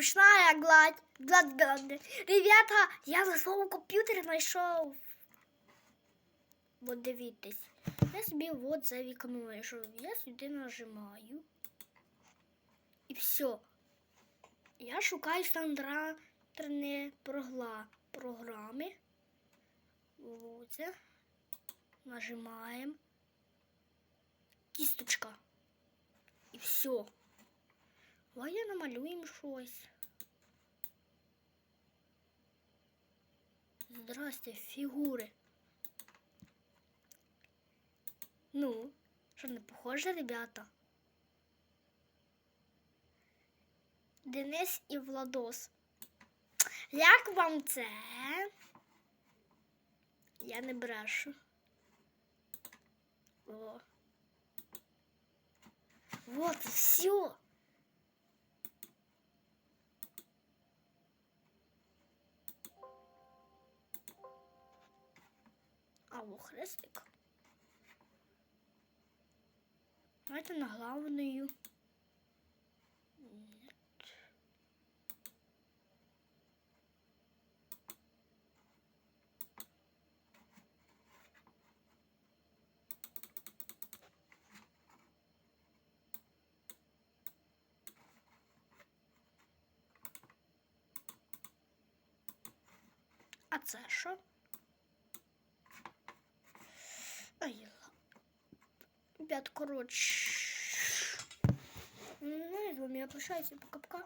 ручная гладь. гладь, гладь. Ребята, я за свого комп'ютера знайшов. От дивіться. Я собі от за вікно йшов. Я сюди нажимаю. І все. Я шукаю стандартні прогла... програми. Оце. Нажимаємо. Кісточка. І все. Давай намалюємо щось. Здрасте, фігури. Ну, що не похоже, ребята? Денис і Владос. Як вам це? Я не брешу. О. Вот, все. А хрестик. Давайте на главную. Нет. А це що? Ребят, короче. Ну, и с вами я прощаюсь. Пока-пока.